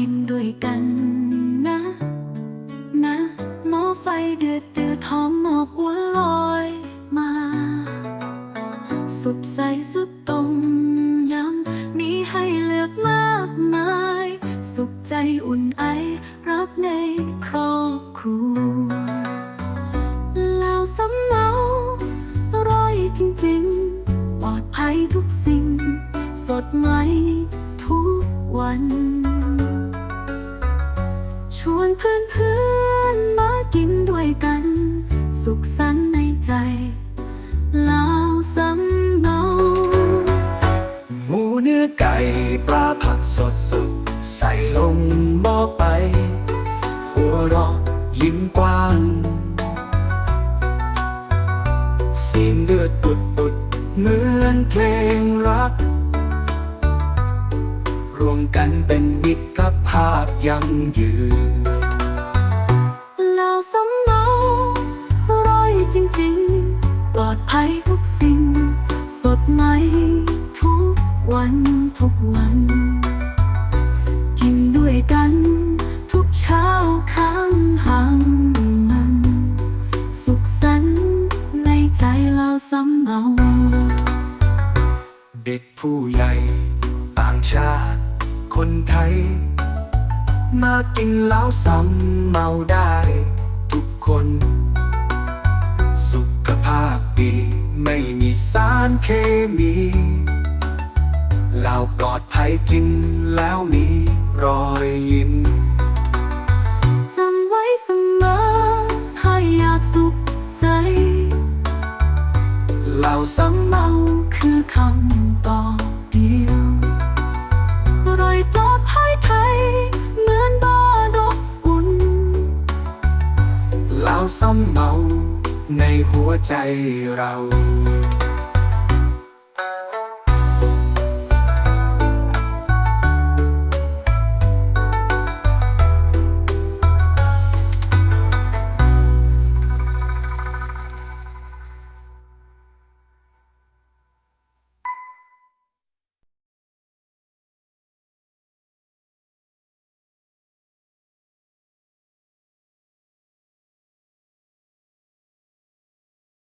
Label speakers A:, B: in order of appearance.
A: กินด้วยกันนะ นะหม้อไฟเดือดเดือท้องหอกหัวลอยมา สุดใสสุดตรงยำมีให้เลือกมากมาย สุขใจอุ่นไอรักในครอบครัวแล้วสำเนารอยจริงๆ ปลอดภัยทุกสิ่ง สดใหม่ทุกวัน เพื่อนเพื่อนมากินด้วยกัน สุขสันต์ในใจลาวสำเนา
B: หมูเนื้อไก่ปลาผัดสดสุดใส่ลงหม้อไป หัวเราะยิ้มกว้างเสียงเดือดปุดปุดเหมือนเพลงรัก รวมกันเป็นมิตรภาพยั่งยืน
A: วัน กินด้วยกัน ทุกเช้าค้างหังมัน สุขสันต์ในใจลาสำเนา
B: เด็กผู้ใหญ่ ต่างชาติ คนไทย มากินแล้วซ้ำเมาได้ ทุกคน สุขภาพดี ไม่มีสารเคมี เราปลอดภัยกินแล้วมีรอยยิ้ม
A: จำไว้เสมอถ้าอยากสุขใจ
B: เรา
A: สำเนาคือคำตอบเดียวอร่อยปลอดภัยไทยเหมือนบ้านอบอุ่น
B: เราซ้ำเมาในหัวใจเรา